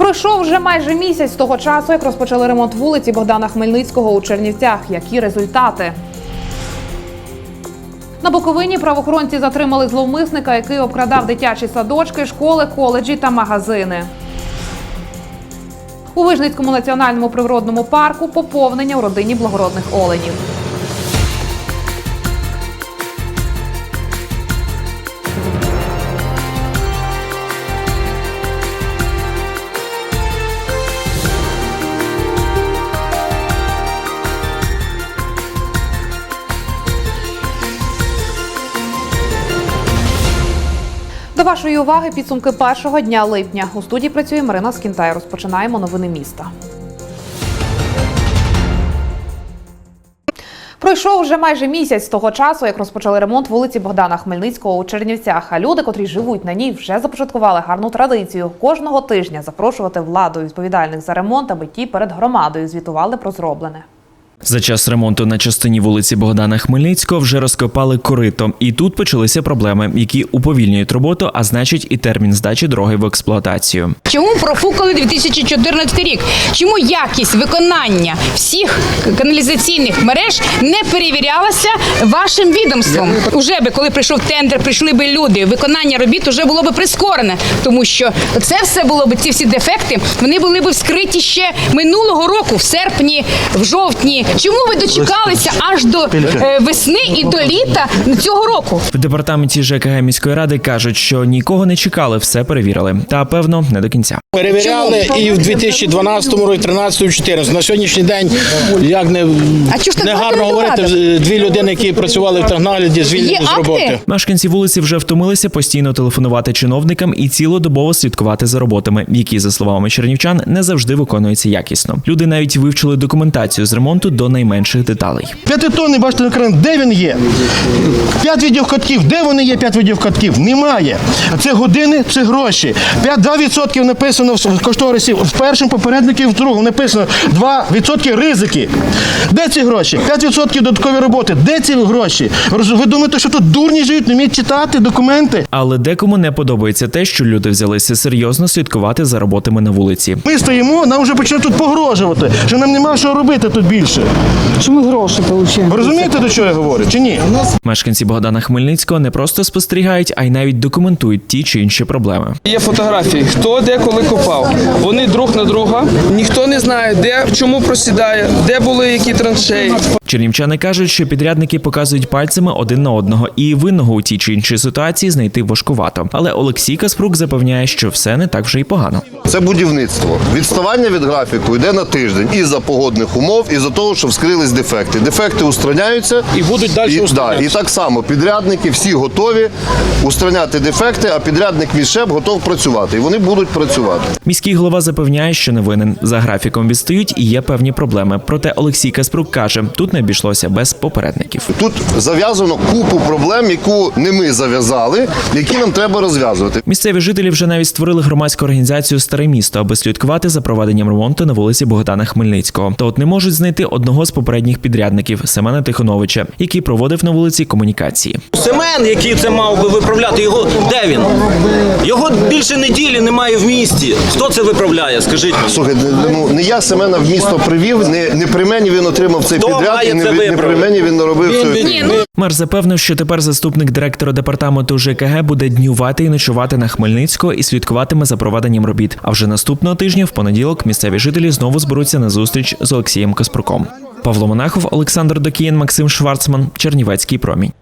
Пройшов вже майже місяць з того часу, як розпочали ремонт вулиці Богдана Хмельницького у Чернівцях. Які результати? На Буковині правоохоронці затримали зловмисника, який обкрадав дитячі садочки, школи, коледжі та магазини. У Вижницькому національному природному парку поповнення у родині благородних оленів. Вашої уваги підсумки першого дня липня. У студії працює Марина Скінтай. Розпочинаємо новини міста. Пройшов вже майже місяць з того часу, як розпочали ремонт вулиці Богдана Хмельницького у Чернівцях. А люди, котрі живуть на ній, вже започаткували гарну традицію кожного тижня запрошувати владу відповідальних за ремонт, аби ті перед громадою звітували про зроблене. За час ремонту на частині вулиці Богдана Хмельницького вже розкопали корито, і тут почалися проблеми, які уповільнюють роботу, а значить і термін здачі дороги в експлуатацію. Чому профукали 2014 рік? Чому якість виконання всіх каналізаційних мереж не перевірялася вашим відомством? Уже би коли прийшов тендер, прийшли би люди. Виконання робіт уже було би прискорене, тому що це все було б ці всі дефекти. Вони були б вскриті ще минулого року, в серпні, в жовтні. Чому ви дочекалися аж до е, весни і до літа цього року? В департаменті ЖКГ міської ради кажуть, що нікого не чекали, все перевірили. Та певно не до кінця. Перевіряли і в 2012 році, 13 14 На сьогоднішній день, як не, не гарно говорити, дві людини, які працювали в технагляді, звільнені з роботи. Мешканці вулиці вже втомилися постійно телефонувати чиновникам і цілодобово слідкувати за роботами, які, за словами чернівчан, не завжди виконуються якісно. Люди навіть вивчили документацію з ремонту до найменших деталей. П'ятитонний бачите на кран, де він є? П'ять видів катків, де вони є п'ять видів катків? Немає. Це години, це гроші. 5-2% написано в кошторисі, в першому попереднику і в другому написано 2% ризики. Де ці гроші? 5% додаткові роботи. Де ці гроші? Ви думаєте, що тут дурні живуть, не вміють читати документи? Але декому не подобається те, що люди взялися серйозно слідкувати за роботами на вулиці. Ми стоїмо, нам вже почали тут погрожувати, що нам нема що робити тут більше. Що ми гроші отримуємо? Ви розумієте, до чого я говорю, чи ні? Мешканці Богдана Хмельницького не просто спостерігають, а й навіть документують ті чи інші проблеми. Є фотографії, хто де коли копав. Вони друг на друга. Ніхто не знає, де чому просідає, де були які траншеї. Чернівчани кажуть, що підрядники показують пальцями один на одного, і винного у тій чи іншій ситуації знайти важкувато. Але Олексій Каспрук запевняє, що все не так вже й погано. Це будівництво. Відставання від графіку йде на тиждень із-за погодних умов, із-за того, що вскрились дефекти. Дефекти устраняються І будуть далі і, да, і так само підрядники всі готові устраняти дефекти, а підрядник Мішеп готов працювати. І вони будуть працювати. Міський голова запевняє, що не винен. За графіком відстають і є певні проблеми. Проте Олексій Каспрук каже, тут не обійшлося без попередників. Тут зав'язано купу проблем, яку не ми зав'язали, які нам треба розв'язувати. Місцеві жителі вже навіть створили громадську організацію Старе місто, аби слідкувати за проведенням ремонту на вулиці Богдана Хмельницького. Та от не можуть знайти одного з попередніх підрядників Семена Тихоновича, який проводив на вулиці комунікації. Семен, який це мав би виправляти, його де він? Його більше неділі немає в місті. Хто це виправляє? Скажіть мені. Слухай, ну не я Семена в місто привів, не, не при мені він отримав цей Хто підряд, має і не, це не при виправити? мені він наробив цю. Ну Мер запевнив, що тепер заступник директора департаменту ЖКГ буде днювати і ночувати на Хмельницького і слідкуватиме за проведенням робіт. А вже наступного тижня, в понеділок, місцеві жителі знову зберуться на зустріч з Олексієм Каспруком. Павло Монахов, Олександр Докіян, Максим Шварцман, Чернівецький промінь.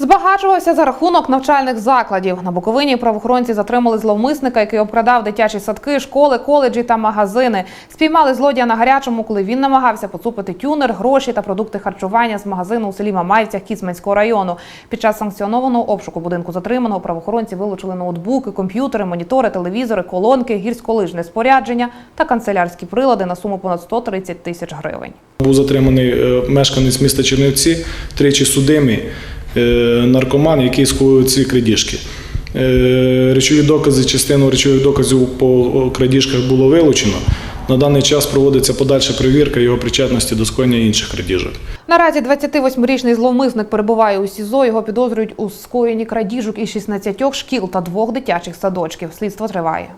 Збагачувався за рахунок навчальних закладів. На Буковині правоохоронці затримали зловмисника, який обкрадав дитячі садки, школи, коледжі та магазини. Спіймали злодія на гарячому, коли він намагався поцупити тюнер, гроші та продукти харчування з магазину у селі Мамаївцях Кіцманського району. Під час санкціонованого обшуку будинку затриманого правоохоронці вилучили ноутбуки, комп'ютери, монітори, телевізори, колонки, гірськолижне спорядження та канцелярські прилади на суму понад 130 тисяч гривень. Був затриманий е, мешканець міста Чернівці, тричі судимий наркоман, який скоїв ці крадіжки. Е, Речові докази, частину речових доказів по крадіжках було вилучено. На даний час проводиться подальша перевірка його причетності до скоєння інших крадіжок. Наразі 28-річний зловмисник перебуває у СІЗО. Його підозрюють у скоєнні крадіжок із 16 шкіл та двох дитячих садочків. Слідство триває.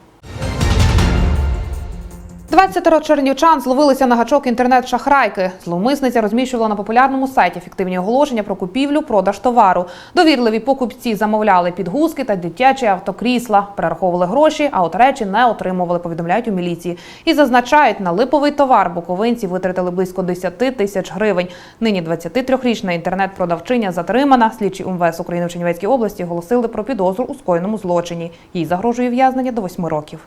20 чернівчан зловилися на гачок інтернет-шахрайки. Зловмисниця розміщувала на популярному сайті фіктивні оголошення про купівлю, продаж товару. Довірливі покупці замовляли підгузки та дитячі автокрісла, перераховували гроші, а от речі не отримували, повідомляють у міліції. І зазначають, на липовий товар буковинці витратили близько 10 тисяч гривень. Нині 23-річна інтернет-продавчиня затримана. Слідчі УМВС України в Чернівецькій області оголосили про підозру у скоєному злочині. Їй загрожує в'язнення до 8 років.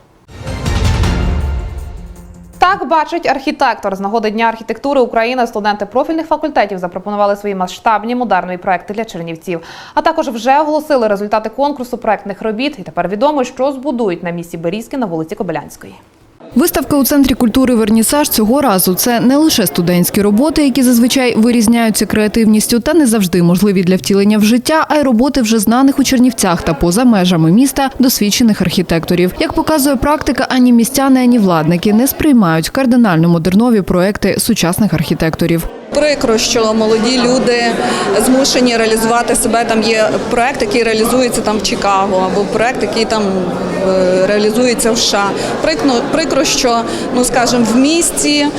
Так бачить архітектор. З нагоди Дня архітектури України студенти профільних факультетів запропонували свої масштабні модерні проекти для чернівців. А також вже оголосили результати конкурсу проектних робіт. І тепер відомо, що збудують на місці Берізки на вулиці Кобилянської. Виставка у центрі культури Вернісаж цього разу це не лише студентські роботи, які зазвичай вирізняються креативністю та не завжди можливі для втілення в життя, а й роботи вже знаних у Чернівцях та поза межами міста досвідчених архітекторів. Як показує практика, ані містяни, ані владники не сприймають кардинально модернові проекти сучасних архітекторів. Прикро, що молоді люди змушені реалізувати себе. Там є проект, який реалізується там в Чикаго, або проект, який там е, реалізується в США. Прикро, прикро, що ну скажімо, в місті е,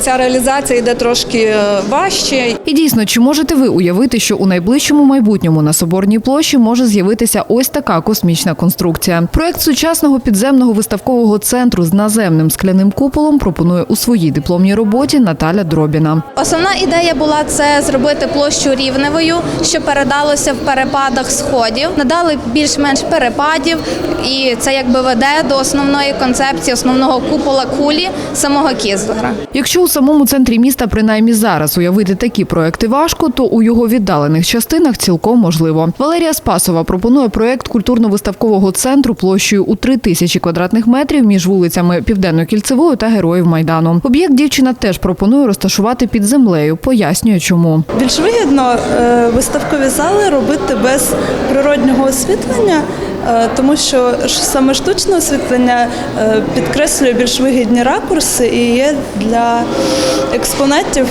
ця реалізація йде трошки важче. І дійсно, чи можете ви уявити, що у найближчому майбутньому на Соборній площі може з'явитися ось така космічна конструкція? Проект сучасного підземного виставкового центру з наземним скляним куполом пропонує у своїй дипломній роботі Наталя Дробіна. Основна ідея була це зробити площу рівневою, що передалося в перепадах сходів. Надали більш-менш перепадів, і це якби веде до основної концепції основного купола кулі самого Кізлера. Якщо у самому центрі міста принаймні зараз уявити такі проекти важко, то у його віддалених частинах цілком можливо. Валерія Спасова пропонує проект культурно-виставкового центру площею у 3 тисячі квадратних метрів між вулицями Південно-Кільцевою та Героїв Майдану. Об'єкт дівчина теж пропонує розташувати під землею. Пояснює, чому. Більш вигідно е, виставкові зали робити без природнього освітлення, е, тому що саме штучне освітлення е, підкреслює більш вигідні ракурси і є для експонатів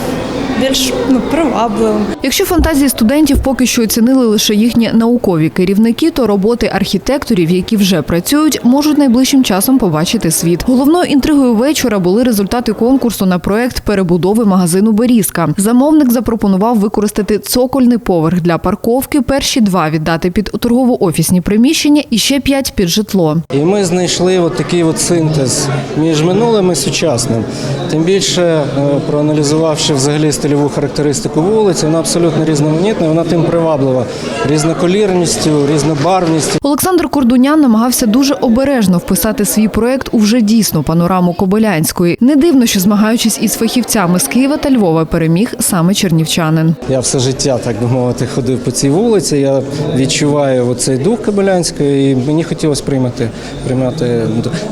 більш ну, привабливим. Якщо фантазії студентів поки що оцінили лише їхні наукові керівники, то роботи архітекторів, які вже працюють, можуть найближчим часом побачити світ. Головною інтригою вечора були результати конкурсу на проект перебудови магазину Берізка. Замовник запропонував використати цокольний поверх для парковки, перші два віддати під торгово-офісні приміщення і ще п'ять під житло. І ми знайшли от такий от синтез між минулим і сучасним. Тим більше, е, проаналізувавши взагалі стильову характеристику вулиці, вона абсолютно різноманітна, вона тим приваблива різноколірністю, різнобарвністю. Олександр Кордунян намагався дуже обережно вписати свій проект у вже дійсну панораму Кобилянської. Не дивно, що змагаючись із фахівцями з Києва та Львова, переміг саме чернівчанин. Я все життя, так би мовити, ходив по цій вулиці. Я відчуваю оцей дух Кобилянської, і мені хотілося приймати, приймати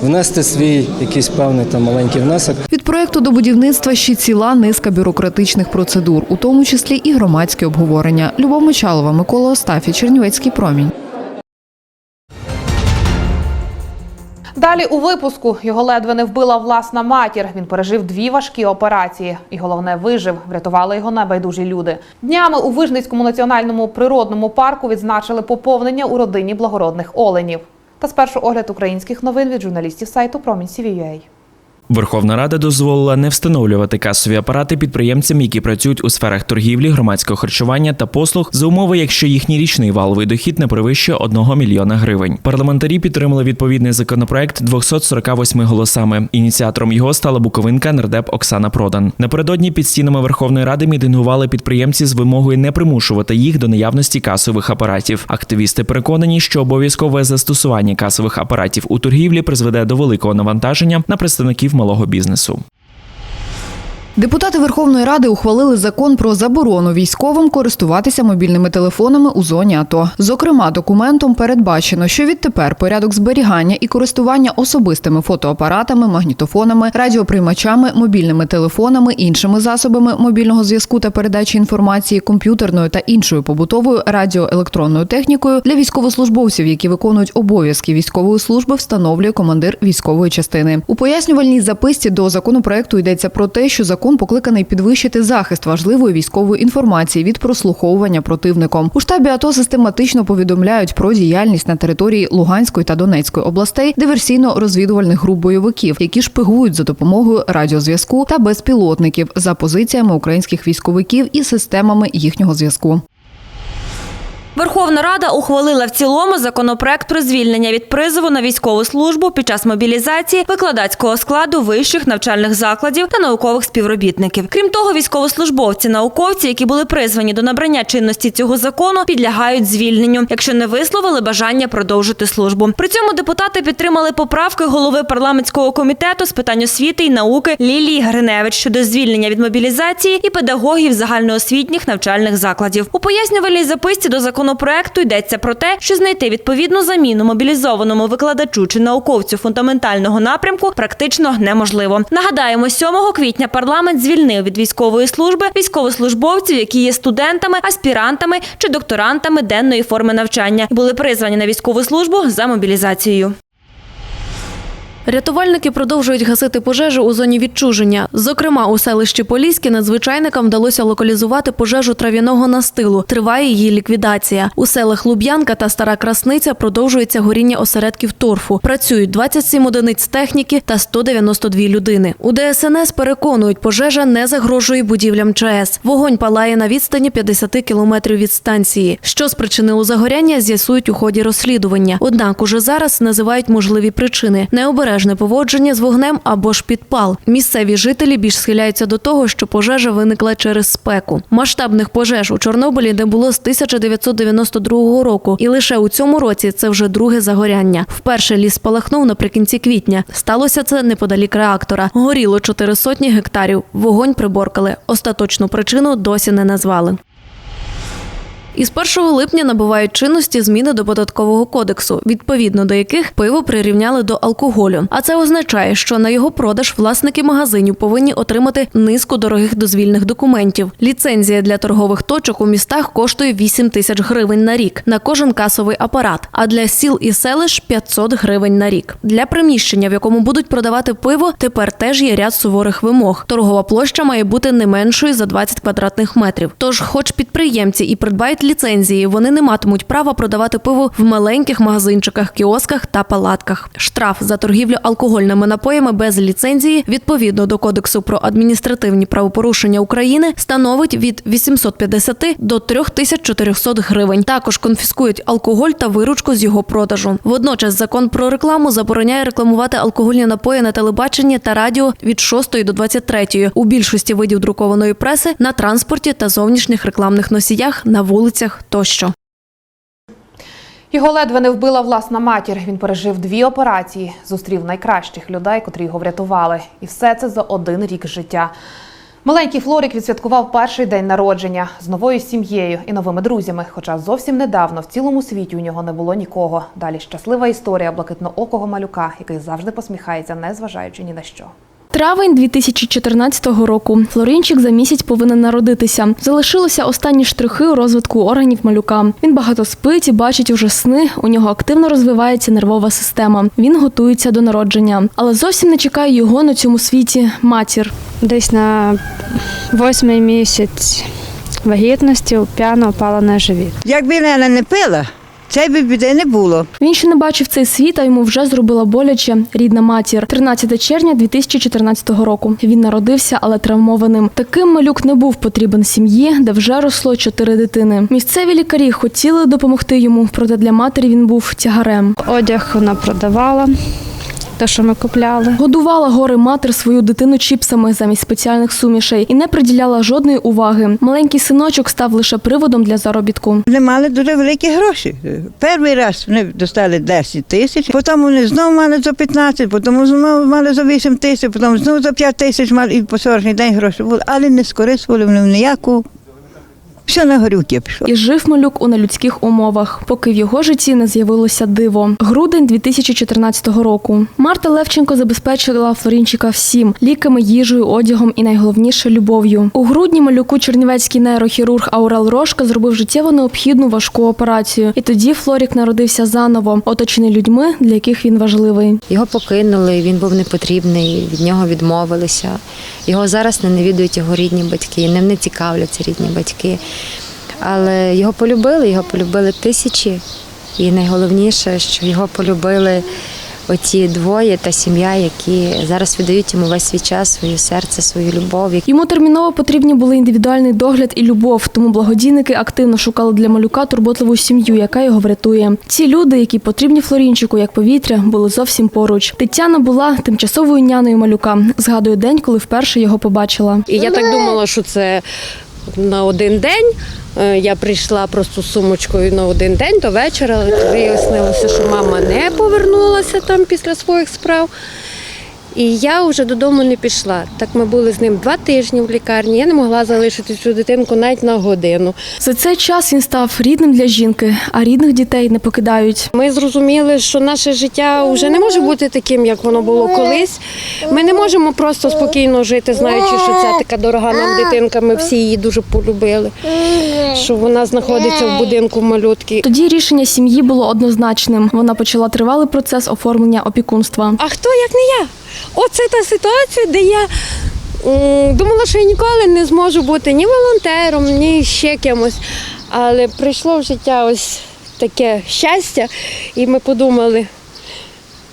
внести свій якийсь певний там маленький внесок. Від проекту до будівництва ще ціла низка бюрократичних процедур, у тому числі і громадське обговорення. Любов Мочалова, Микола Остафі, Чернівецький промінь. Далі у випуску його ледве не вбила власна матір. Він пережив дві важкі операції, і головне вижив. Врятували його небайдужі люди. Днями у Вижницькому національному природному парку відзначили поповнення у родині благородних оленів. Та спершу огляд українських новин від журналістів сайту Промінь CVUA. Верховна Рада дозволила не встановлювати касові апарати підприємцям, які працюють у сферах торгівлі, громадського харчування та послуг, за умови, якщо їхній річний валовий дохід не перевищує 1 мільйона гривень. Парламентарі підтримали відповідний законопроект 248 голосами. Ініціатором його стала буковинка нардеп Оксана Продан. Напередодні під стінами Верховної Ради мітингували підприємці з вимогою не примушувати їх до наявності касових апаратів. Активісти переконані, що обов'язкове застосування касових апаратів у торгівлі призведе до великого навантаження на представників малого бізнесу. Депутати Верховної Ради ухвалили закон про заборону військовим користуватися мобільними телефонами у зоні АТО. Зокрема, документом передбачено, що відтепер порядок зберігання і користування особистими фотоапаратами, магнітофонами, радіоприймачами, мобільними телефонами, іншими засобами мобільного зв'язку та передачі інформації, комп'ютерною та іншою побутовою радіоелектронною технікою для військовослужбовців, які виконують обов'язки військової служби, встановлює командир військової частини. У пояснювальній записці до законопроекту йдеться про те, що закон закон покликаний підвищити захист важливої військової інформації від прослуховування противником. У штабі АТО систематично повідомляють про діяльність на території Луганської та Донецької областей диверсійно-розвідувальних груп бойовиків, які шпигують за допомогою радіозв'язку та безпілотників за позиціями українських військовиків і системами їхнього зв'язку. Верховна Рада ухвалила в цілому законопроект про звільнення від призову на військову службу під час мобілізації викладацького складу вищих навчальних закладів та наукових співробітників. Крім того, військовослужбовці, науковці, які були призвані до набрання чинності цього закону, підлягають звільненню, якщо не висловили бажання продовжити службу. При цьому депутати підтримали поправки голови парламентського комітету з питань освіти і науки Лілії Гриневич щодо звільнення від мобілізації і педагогів загальноосвітніх навчальних закладів. У пояснювальній записці до законопроекту йдеться про те, що знайти відповідну заміну мобілізованому викладачу чи науковцю фундаментального напрямку практично неможливо. Нагадаємо, 7 квітня парламент звільнив від військової служби військовослужбовців, які є студентами, аспірантами чи докторантами денної форми навчання були призвані на військову службу за мобілізацією. Рятувальники продовжують гасити пожежу у зоні відчуження. Зокрема, у селищі Поліське надзвичайникам вдалося локалізувати пожежу трав'яного настилу. Триває її ліквідація. У селах Луб'янка та Стара Красниця продовжується горіння осередків торфу. Працюють 27 одиниць техніки та 192 людини. У ДСНС переконують, пожежа не загрожує будівлям ЧАЕС. Вогонь палає на відстані 50 кілометрів від станції. Що спричинило загоряння, з'ясують у ході розслідування. Однак уже зараз називають можливі причини необережне поводження з вогнем або ж підпал. Місцеві жителі більш схиляються до того, що пожежа виникла через спеку. Масштабних пожеж у Чорнобилі не було з 1992 року, і лише у цьому році це вже друге загоряння. Вперше ліс спалахнув наприкінці квітня. Сталося це неподалік реактора. Горіло чотири сотні гектарів. Вогонь приборкали. Остаточну причину досі не назвали. Із 1 липня набувають чинності зміни до податкового кодексу, відповідно до яких пиво прирівняли до алкоголю. А це означає, що на його продаж власники магазинів повинні отримати низку дорогих дозвільних документів. Ліцензія для торгових точок у містах коштує 8 тисяч гривень на рік на кожен касовий апарат. А для сіл і селищ 500 гривень на рік. Для приміщення, в якому будуть продавати пиво, тепер теж є ряд суворих вимог. Торгова площа має бути не меншою за 20 квадратних метрів. Тож, хоч підприємці і придбають ліцензії, вони не матимуть права продавати пиво в маленьких магазинчиках, кіосках та палатках. Штраф за торгівлю алкогольними напоями без ліцензії відповідно до Кодексу про адміністративні правопорушення України становить від 850 до 3400 гривень. Також конфіскують алкоголь та виручку з його продажу. Водночас закон про рекламу забороняє рекламувати алкогольні напої на телебаченні та радіо від 6 до 23 у більшості видів друкованої преси на транспорті та зовнішніх рекламних носіях на вулицях тощо. Його ледве не вбила власна матір. Він пережив дві операції, зустрів найкращих людей, котрі його врятували. І все це за один рік життя. Маленький Флорік відсвяткував перший день народження з новою сім'єю і новими друзями. Хоча зовсім недавно в цілому світі у нього не було нікого. Далі щаслива історія блакитноокого малюка, який завжди посміхається, незважаючи ні на що. Травень 2014 року. Флорінчик за місяць повинен народитися. Залишилося останні штрихи у розвитку органів малюка. Він багато спить і бачить уже сни. У нього активно розвивається нервова система. Він готується до народження, але зовсім не чекає його на цьому світі. Матір. Десь на восьмий місяць вагітності п'яно опала на живіт. Якби Лена не пила, це би біди не було. Він ще не бачив цей світ, а йому вже зробила боляче рідна матір. 13 червня 2014 року. Він народився, але травмованим. Таким малюк не був потрібен сім'ї, де вже росло чотири дитини. Місцеві лікарі хотіли допомогти йому, проте для матері він був тягарем. Одяг вона продавала. Те, що ми купляли, годувала гори матір свою дитину чіпсами замість спеціальних сумішей і не приділяла жодної уваги. Маленький синочок став лише приводом для заробітку. Вони мали дуже великі гроші. Перший раз вони достали 10 тисяч, потім вони знову мали за 15, потім знову мали за 8 тисяч, потім знову за 5 тисяч мали і по сьогоднішній день гроші були, але не скористували вони ніяку Все на горюки пішло. І жив малюк у нелюдських умовах, поки в його житті не з'явилося диво. Грудень 2014 року. Марта Левченко забезпечила Флорінчика всім ліками, їжею, одягом і найголовніше любов'ю. У грудні малюку чернівецький нейрохірург Аурел Рошка зробив життєво необхідну важку операцію. І тоді Флорік народився заново, оточений людьми, для яких він важливий. Його покинули, він був непотрібний, від нього відмовилися. Його зараз не навідують його рідні батьки, ним не цікавляться рідні батьки. Але його полюбили, його полюбили тисячі. І найголовніше, що його полюбили оті двоє та сім'я, які зараз віддають йому весь свій час, своє серце, свою любов. Йому терміново потрібні були індивідуальний догляд і любов, тому благодійники активно шукали для малюка турботливу сім'ю, яка його врятує. Ці люди, які потрібні Флорінчику як повітря, були зовсім поруч. Тетяна була тимчасовою няною малюка. Згадує день, коли вперше його побачила. І я так думала, що це на один день. Е, Я прийшла просто сумочкою на один день до вечора. Вияснилося, що мама не повернулася там після своїх справ. І я вже додому не пішла. Так ми були з ним два тижні в лікарні. Я не могла залишити цю дитинку навіть на годину. За цей час він став рідним для жінки, а рідних дітей не покидають. Ми зрозуміли, що наше життя вже не може бути таким, як воно було колись. Ми не можемо просто спокійно жити, знаючи, що ця така дорога нам дитинка. Ми всі її дуже полюбили. Що вона знаходиться в будинку малютки. Тоді рішення сім'ї було однозначним. Вона почала тривалий процес оформлення опікунства. А хто як не я? Оце та ситуація, де я думала, що я ніколи не зможу бути ні волонтером, ні ще кимось. Але прийшло в життя ось таке щастя, і ми подумали,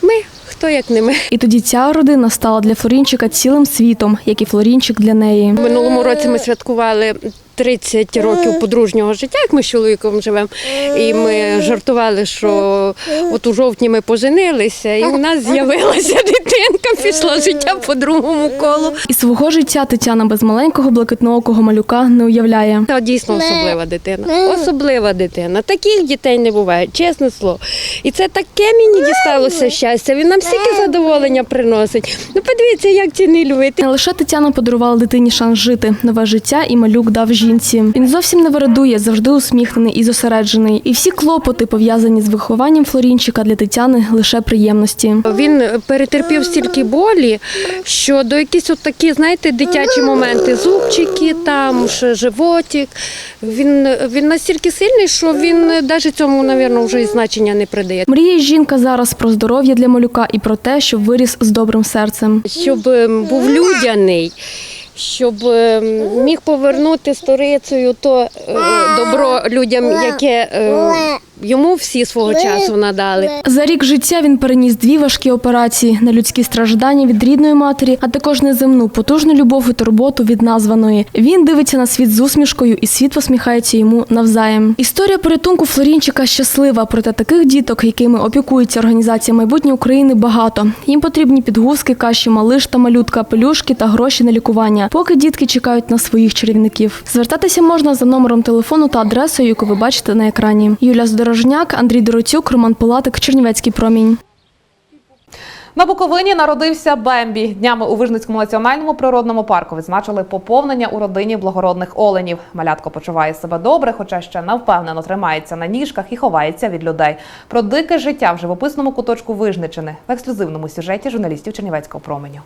ми хто як не ми. І тоді ця родина стала для Флорінчика цілим світом, як і Флорінчик для неї. В минулому році ми святкували 30 років подружнього життя, як ми з чоловіком живемо. І ми жартували, що от у жовтні ми поженилися, і у нас з'явилася дитинка, пішла життя по другому колу. І свого життя Тетяна без маленького блакитноокого малюка не уявляє. Це дійсно особлива дитина. Особлива дитина. Таких дітей не буває, чесне слово. І це таке мені дісталося щастя. Він нам стільки задоволення приносить. Ну подивіться, як ці не любити. Не лише Тетяна подарувала дитині шанс жити, нове життя і малюк дав жінці. Він зовсім не вирадує, завжди усміхнений і зосереджений. І всі клопоти, пов'язані з вихованням Флорінчика для Тетяни, лише приємності. Він перетерпів стільки болі, що до якісь от такі, знаєте, дитячі моменти, зубчики, там ще животик. Він, він настільки сильний, що він навіть цьому, мабуть, вже і значення не придає. Мріє жінка зараз про здоров'я для малюка і про те, щоб виріс з добрим серцем. Щоб ем, був людяний. Щоб ем, міг повернути сторицею то е, добро людям, яке е, йому всі свого часу надали. За рік життя він переніс дві важкі операції на людські страждання від рідної матері, а також неземну потужну любов і турботу від названої. Він дивиться на світ з усмішкою, і світ посміхається йому навзаєм. Історія порятунку Флорінчика щаслива, проте таких діток, якими опікується організація майбутнє України, багато. Їм потрібні підгузки, каші, малиш та малютка, пелюшки та гроші на лікування, поки дітки чекають на своїх чарівників. Звертатися можна за номером телефону та адресою, яку ви бачите на екрані. Юля Здорожняк, Андрій Дороцюк, Роман Пилатик, Чернівецький промінь. На Буковині народився Бембі. Днями у Вижницькому національному природному парку відзначили поповнення у родині благородних оленів. Малятко почуває себе добре, хоча ще невпевнено тримається на ніжках і ховається від людей. Про дике життя в живописному куточку Вижничини в ексклюзивному сюжеті журналістів Чернівецького променю.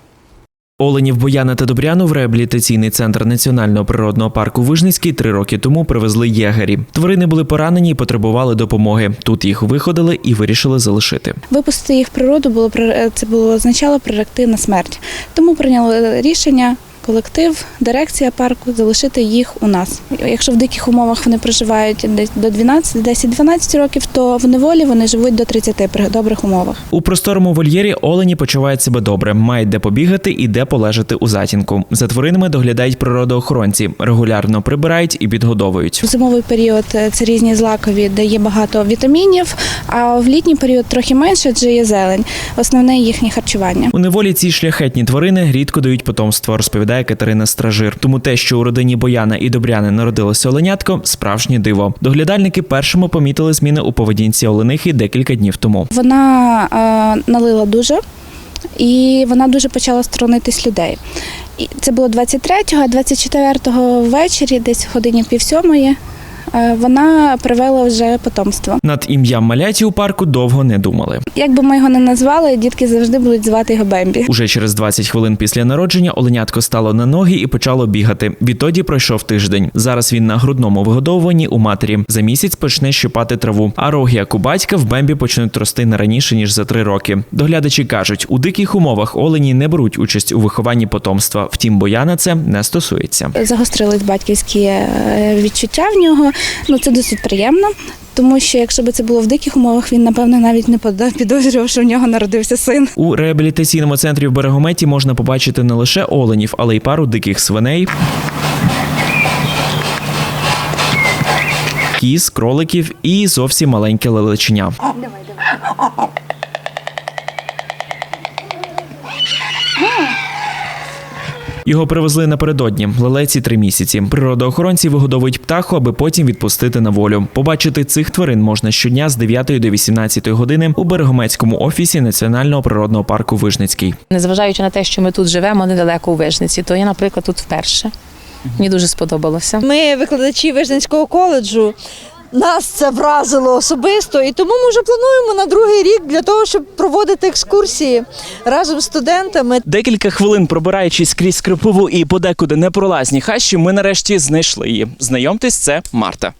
Оленів Бояна та Добряну в реабілітаційний центр Національного природного парку Вижницький три роки тому привезли єгері. Тварини були поранені і потребували допомоги. Тут їх виходили і вирішили залишити. Випустити їх в природу було це було означало приректи на смерть. Тому прийняли рішення. Колектив, дирекція парку залишити їх у нас. Якщо в диких умовах вони проживають десь до 12, 10-12 років, то в неволі вони живуть до 30 при добрих умовах. У просторому вольєрі олені почувають себе добре, мають де побігати і де полежати у затінку. За тваринами доглядають природоохоронці, регулярно прибирають і підгодовують. Зимовий період е, це різні злакові, де є багато вітамінів, а в літній період трохи менше, адже є зелень. Основне їхнє харчування. У неволі ці шляхетні тварини рідко дають потомство, розповідає Катерина Стражир. Тому те, що у родині Бояна і Добряни народилося оленятко, справжнє диво. Доглядальники першими помітили зміни у поведінці оленихи декілька днів тому. Вона е, налила дуже і вона дуже почала сторонитись людей. І це було 23-го, а 24-го ввечері, десь в годині пів сьомої, е, вона привела вже потомство. Над ім'ям маляті у парку довго не думали. Як би ми його не назвали, дітки завжди будуть звати його Бембі. Уже через 20 хвилин після народження оленятко стало на ноги і почало бігати. Відтоді пройшов тиждень. Зараз він на грудному вигодовуванні у матері. За місяць почне щипати траву. А роги, як у батька, в бембі почнуть рости не раніше ніж за три роки. Доглядачі кажуть, у диких умовах олені не беруть участь у вихованні потомства. Втім, бояна це не стосується. Загострились батьківські е, відчуття в нього. Ну це досить приємно. Тому що якщо б це було в диких умовах, він напевно навіть не пода- підозрював, що в нього народився син. У реабілітаційному центрі в Берегометі можна побачити не лише оленів, але й пару диких свиней. Кіз, кроликів і зовсім маленьке лелеченя. Його привезли напередодні. Лелеці три місяці. Природоохоронці вигодовують птаху, аби потім відпустити на волю. Побачити цих тварин можна щодня з 9 до 18 години у Берегомецькому офісі Національного природного парку Вижницький. Незважаючи на те, що ми тут живемо недалеко у Вижниці, то я, наприклад, тут вперше. Мені дуже сподобалося. Ми викладачі Вижницького коледжу. Нас це вразило особисто, і тому ми вже плануємо на другий рік для того, щоб проводити екскурсії разом з студентами. Декілька хвилин пробираючись крізь скрипову і подекуди непролазні хащі, ми нарешті знайшли її. Знайомтесь, це Марта.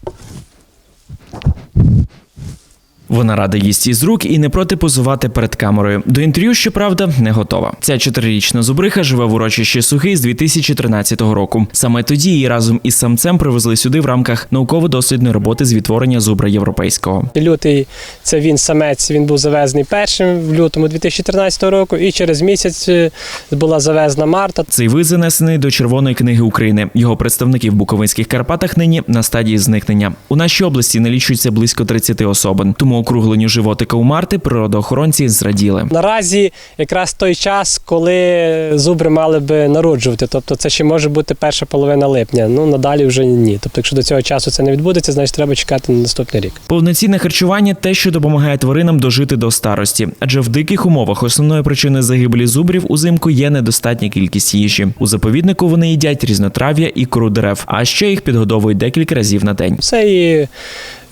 Вона рада їсть із рук і не проти позувати перед камерою. До інтерв'ю, щоправда, не готова. Ця чотирирічна зубриха живе в урочищі Сухий з 2013 року. Саме тоді її разом із самцем привезли сюди в рамках науково-дослідної роботи з відтворення зубра європейського. Лютий це він самець. Він був завезений першим в лютому 2013 року, і через місяць е, була завезена Марта. Цей вид занесений до Червоної книги України. Його представники в Буковинських Карпатах нині на стадії зникнення. У нашій області налічується близько 30 особин. Тому округленню животика у Марти природоохоронці зраділи. Наразі якраз той час, коли зубри мали би народжувати. Тобто це ще може бути перша половина липня. Ну надалі вже ні. Тобто, якщо до цього часу це не відбудеться, значить треба чекати на наступний рік. Повноцінне харчування те, що допомагає тваринам дожити до старості, адже в диких умовах основною причиною загибелі зубрів узимку є недостатня кількість їжі. У заповіднику вони їдять різнотрав'я і кору дерев, а ще їх підгодовують декілька разів на день. Це і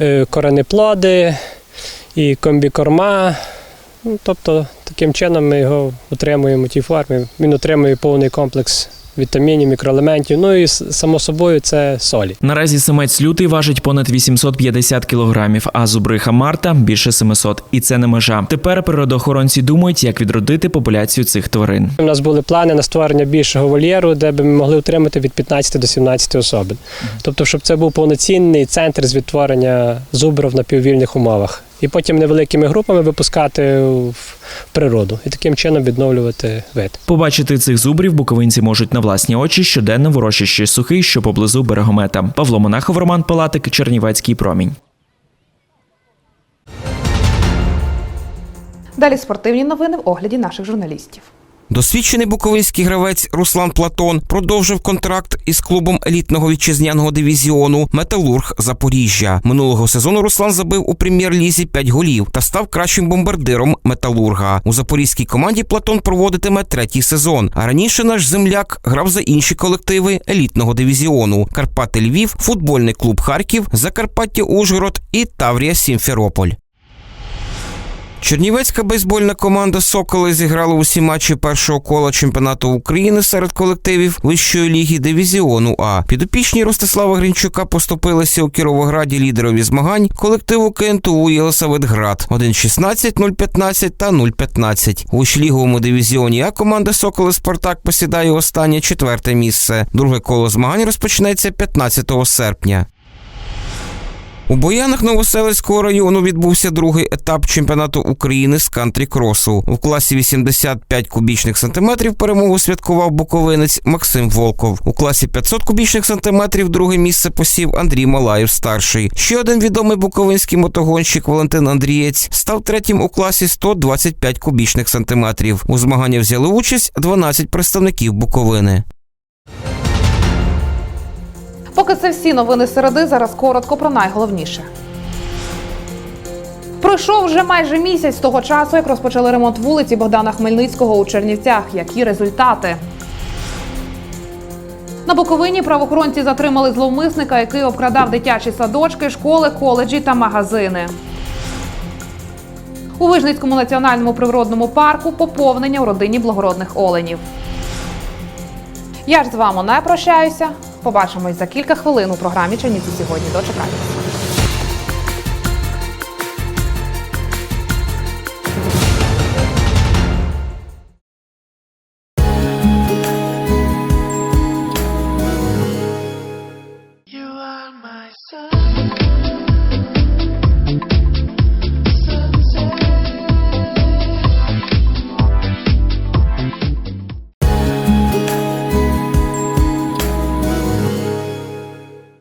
е, коренеплоди, і комбікорма. Ну, тобто таким чином ми його отримуємо тій формі. Він отримує повний комплекс вітамінів, мікроелементів. Ну і само собою це солі. Наразі самець лютий важить понад 850 кілограмів, а зубриха Марта більше 700. І це не межа. Тепер природоохоронці думають, як відродити популяцію цих тварин. У нас були плани на створення більшого вольєру, де б ми могли утримати від 15 до 17 особин. Тобто, щоб це був повноцінний центр з відтворення зубрів на піввільних умовах. І потім невеликими групами випускати в природу і таким чином відновлювати вид. Побачити цих зубрів буковинці можуть на власні очі щоденно в урочищі сухий, що поблизу берегомета. Павло Монахов, Роман Палатик, Чернівецький промінь. Далі спортивні новини в огляді наших журналістів. Досвідчений буковинський гравець Руслан Платон продовжив контракт із клубом елітного вітчизняного дивізіону Металург Запоріжжя. Минулого сезону Руслан забив у прем'єр-лізі 5 голів та став кращим бомбардиром Металурга. У запорізькій команді Платон проводитиме третій сезон. А раніше наш земляк грав за інші колективи елітного дивізіону: Карпати Львів, футбольний клуб Харків, Закарпаття Ужгород і Таврія Сімферополь. Чернівецька бейсбольна команда Соколи зіграла усі матчі першого кола чемпіонату України серед колективів вищої ліги дивізіону А. Підопічні Ростислава Гринчука поступилися у Кіровограді лідерові змагань колективу КНТУ Єлисаветград 1-16, 0-15 та 0-15. У вищоліговому дивізіоні А команда Соколи Спартак посідає останнє четверте місце. Друге коло змагань розпочнеться 15 серпня. У Боянах Новоселицького району відбувся другий етап чемпіонату України з кантрі-кросу. У класі 85 кубічних сантиметрів перемогу святкував буковинець Максим Волков. У класі 500 кубічних сантиметрів друге місце посів Андрій Малаєв старший. Ще один відомий буковинський мотогонщик Валентин Андрієць став третім у класі 125 кубічних сантиметрів. У змаганні взяли участь 12 представників Буковини. Поки це всі новини середи, зараз коротко про найголовніше. Пройшов вже майже місяць з того часу, як розпочали ремонт вулиці Богдана Хмельницького у Чернівцях. Які результати? На Буковині правоохоронці затримали зловмисника, який обкрадав дитячі садочки, школи, коледжі та магазини. У Вижницькому національному природному парку поповнення у родині благородних оленів. Я ж з вами не прощаюся. Побачимось за кілька хвилин у програмі Чернівці сьогодні. Дочекайтеся.